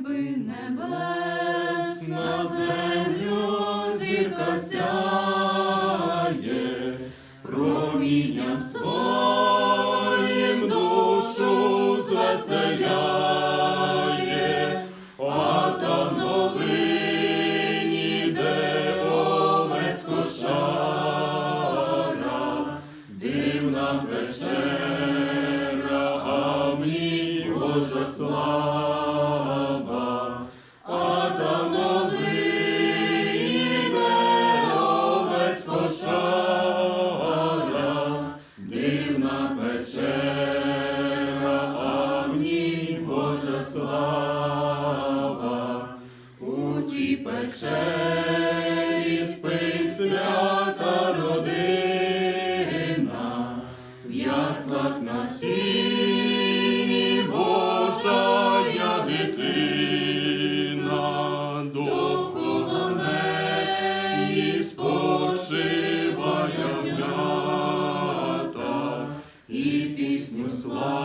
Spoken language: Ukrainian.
ниби небес, на землю зірка сяє, промінням своїм душу звеселяє, а там новині, де овець кошара, дивна печера, а в Божа слава, слава. У тій печері спить свята родина, в яслах на дитина, довкола неї ягнята, і пісню славу